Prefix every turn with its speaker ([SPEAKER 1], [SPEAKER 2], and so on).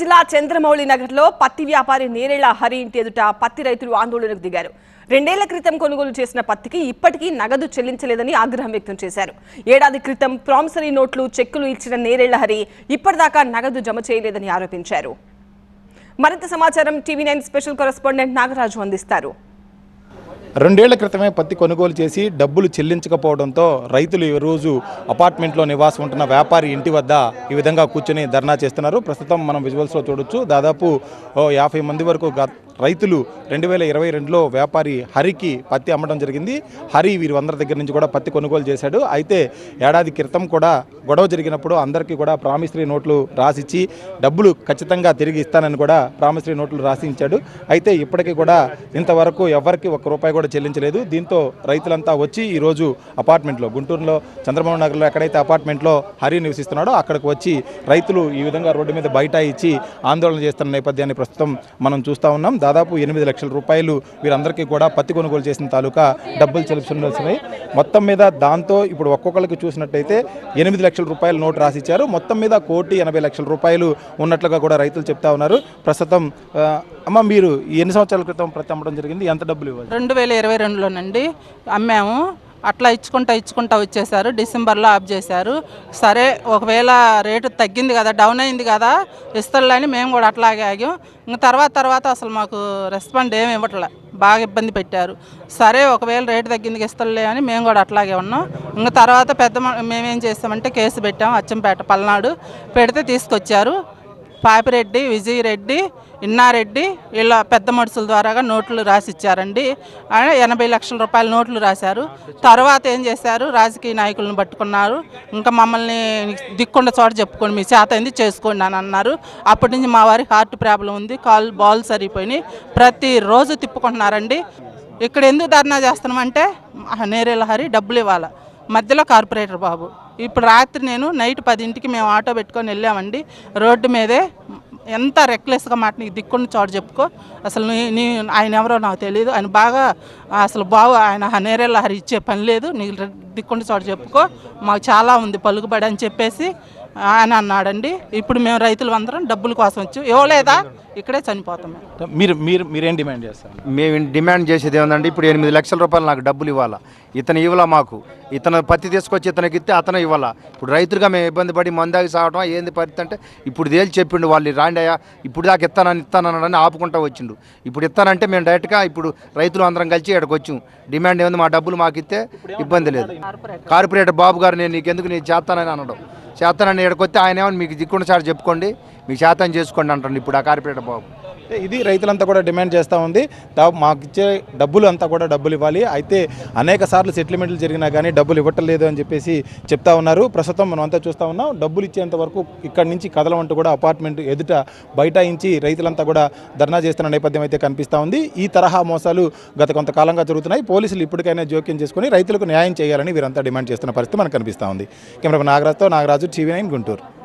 [SPEAKER 1] జిల్లా చంద్రమౌళి నగర్లో పత్తి వ్యాపారి నేరేళ్ళ హరి ఇంటి ఎదుట పత్తి రైతులు ఆందోళనకు దిగారు. రెండేళ్ళ క్రితం కొనుగోలు చేసిన పత్తికి ఇప్పటికీ నగదు చెల్లించలేదని ఆగ్రహం వ్యక్తం చేశారు. ఏడాది క్రితం ప్రామిసరీ నోట్లు చెక్కులు ఇచ్చిన నేరేళ్ళ హరి ఇప్పటిదాకా నగదు జమ చేయలేదని ఆరోపించారు. మరింత సమాచారం TV nine special correspondent Nagaraju అందిస్తారు.
[SPEAKER 2] రెండేళ్ళ క్రితమే పత్తి కొనుగోలు చేసి డబ్బులు చెల్లించకపోవడంతో రైతులు ఈ రోజు అపార్ట్మెంట్లో నివాసం ఉంటున్న వ్యాపారి ఇంటి వద్ద ఈ విధంగా కూర్చొని ధర్నా చేస్తున్నారు. ప్రస్తుతం మనం విజువల్స్లో చూడొచ్చు. దాదాపు ఓ యాభై మంది వరకు గ- రైతులు రెండు వేల ఇరవై రెండులో వ్యాపారి హరికి పత్తి అమ్మడం జరిగింది. హరి వీరందరి దగ్గర నుంచి కూడా పత్తి కొనుగోలు చేశాడు. అయితే ఏడాది క్రితం కూడా గొడవ జరిగినప్పుడు అందరికీ కూడా ప్రామిసరీ నోట్లు రాసిచ్చి డబ్బులు ఖచ్చితంగా తిరిగి ఇస్తానని కూడా ప్రామిసరీ నోట్లు రాసి ఇచ్చాడు అయితే ఇప్పటికీ కూడా ఇంతవరకు ఎవరికి ఒక్క రూపాయి కూడా చెల్లించలేదు. దీంతో రైతులంతా వచ్చి ఈరోజు అపార్ట్మెంట్లో గుంటూరులో చంద్రబాబు నగర్లో ఎక్కడైతే అపార్ట్మెంట్లో హరి నివసిస్తున్నాడో అక్కడికి వచ్చి రైతులు ఈ విధంగా రోడ్డు మీద బయట ఇచ్చి ఆందోళన చేస్తున్న నేపథ్యాన్ని ప్రస్తుతం మనం చూస్తూ ఉన్నాం. దాదాపు ఎనిమిది లక్షల రూపాయలు వీరందరికీ కూడా పత్తి కొనుగోలు చేసిన తాలూకా డబ్బులు చెల్లించాల్సినాయి మొత్తం మీద దాంతో ఇప్పుడు ఒక్కొక్కరికి చూసినట్టయితే ఎనిమిది లక్షల రూపాయలు నోటు రాసిచ్చారు. మొత్తం మీద కోటి ఎనభై లక్షల రూపాయలు ఉన్నట్లుగా కూడా రైతులు చెప్తా ఉన్నారు. ప్రస్తుతం అమ్మ మీరు ఎన్ని సంవత్సరాల క్రితం ప్రతి అమ్మడం జరిగింది? ఎంత డబ్బులు ఇవ్వాలి?
[SPEAKER 3] రెండు వేల ఇరవై రెండులోనండి అమ్మాము. అట్లా ఇచ్చుకుంటా ఇచ్చుకుంటా వచ్చేసారు. డిసెంబర్లో ఆఫ్ చేశారు. సరే ఒకవేళ రేటు తగ్గింది కదా డౌన్ అయింది కదా ఇస్తలేని మేము కూడా అట్లాగే ఆగాం. ఇంక తర్వాత తర్వాత అసలు మాకు రెస్పాండ్ ఏమి ఇవ్వట్లే. బాగా ఇబ్బంది పెట్టారు. సరే ఒకవేళ రేటు తగ్గింది ఇస్తలే అని మేము కూడా అట్లాగే ఉన్నాం. ఇంక తర్వాత పెద్ద మేమేం చేస్తామంటే కేసు పెట్టాం. అచ్చంపేట పల్నాడు. పెడితే తీసుకొచ్చారు. పాపిరెడ్డి విజయరెడ్డి ఇన్నారెడ్డి వీళ్ళ పెద్ద మనుషుల ద్వారాగా నోట్లు రాసిచ్చారండి. ఆయన ఎనభై లక్షల రూపాయల నోట్లు రాశారు. తర్వాత ఏం చేశారు? రాజకీయ నాయకులను పట్టుకున్నారు. ఇంకా మమ్మల్ని దిక్కుండా చోట చెప్పుకోండి మీ చేత ఏంది చేసుకోండి అని అన్నారు. అప్పటి నుంచి మా వారికి హార్ట్ ప్రాబ్లం ఉంది. కాల్ బాల్ సరిపోయినాయి. ప్రతిరోజు తిప్పుకుంటున్నారండి. ఇక్కడ ఎందుకు ధర్నా చేస్తున్నామంటే నేరేల హరి డబ్బులు ఇవ్వాలి. మధ్యలో కార్పొరేటర్ బాబు. ఇప్పుడు రాత్రి నేను నైట్ పదింటికి మేము ఆటో పెట్టుకొని వెళ్ళామండి. రోడ్డు మీదే ఎంత రెక్లెస్గా మాట నీకు దిక్కున్న చోటు చెప్పుకో. అసలు నీ నీ ఆయన ఎవరో నాకు తెలియదు ఆయన బాగా అసలు బాగు ఆయన నేరేళ్ళ హరి ఇచ్చే పని లేదు. నీకు దిక్కుండ చోటు చెప్పుకో. మాకు చాలా ఉంది పలుకుబడి అని చెప్పేసి ఆయన అన్నాడండి ఇప్పుడు మేము రైతులు అందరం డబ్బుల కోసం వచ్చి ఇవ్వలేదా? ఇక్కడే చనిపోతాం మేము.
[SPEAKER 2] మీరు మీరు మీరేం డిమాండ్ చేస్తారు?
[SPEAKER 4] మేము డిమాండ్ చేసేది ఏమందంటే ఇప్పుడు ఎనిమిది లక్షల రూపాయలు నాకు డబ్బులు ఇవ్వాలా? ఇతను ఇవ్వాలా మాకు? ఇతను పత్తి తీసుకొచ్చి ఇతనికి ఇస్తే అతను ఇవ్వాలా? ఇప్పుడు రైతులుగా మేము ఇబ్బంది పడి మందాకి సాగటం ఏంది పరిస్థితి అంటే ఇప్పుడు తేల్చి చెప్పిండు వాళ్ళు రాండి అయ్యా ఇప్పుడు దాకా ఇస్తానని ఇస్తానని ఆపుకుంటా వచ్చిండు. ఇప్పుడు ఇస్తానంటే మేము డైరెక్ట్గా ఇప్పుడు రైతులు అందరం కలిసి ఇక్కడికి వచ్చాం. డిమాండ్ ఏముంది? మా డబ్బులు మాకు ఇస్తే ఇబ్బంది లేదు. కార్పొరేటర్. బాబు గారు నేను నీకెందుకు నేను చేస్తానని అనడం. చేస్తానని ఇక్కడికి వస్తే ఆయన ఏమని మీకు దిక్కుండా సార్ చెప్పుకోండి మీకు శాతం చేసుకోండి అంటాడు ఇప్పుడు ఆ కార్పొరేటర్ బాబు.
[SPEAKER 2] ఇది రైతులంతా కూడా డిమాండ్ చేస్తూ ఉంది. మాకు ఇచ్చే డబ్బులు అంతా కూడా డబ్బులు ఇవ్వాలి. అయితే అనేక సార్లు సెటిల్మెంట్లు జరిగినా కానీ డబ్బులు ఇవ్వట్లేదు అని చెప్పేసి చెప్తా ఉన్నారు. ప్రస్తుతం మనం అంతా చూస్తూ ఉన్నాం. డబ్బులు ఇచ్చేంత వరకు ఇక్కడి నుంచి కదలమంటూ కూడా అపార్ట్మెంట్ ఎదుట బైఠాయించి రైతులంతా కూడా ధర్నా చేస్తున్న నేపథ్యం అయితే కనిపిస్తూ ఉంది. ఈ తరహా మోసాలు గత కొంతకాలంగా జరుగుతున్నాయి. పోలీసులు ఇప్పటికైనా జోక్యం చేసుకుని రైతులకు న్యాయం చేయాలని వీరంతా డిమాండ్ చేస్తున్న పరిస్థితి మనకు కనిపిస్తూ ఉంది. కెమెరా నాగరాజుతో నాగరాజు టీవీ నైన్ గుంటూరు.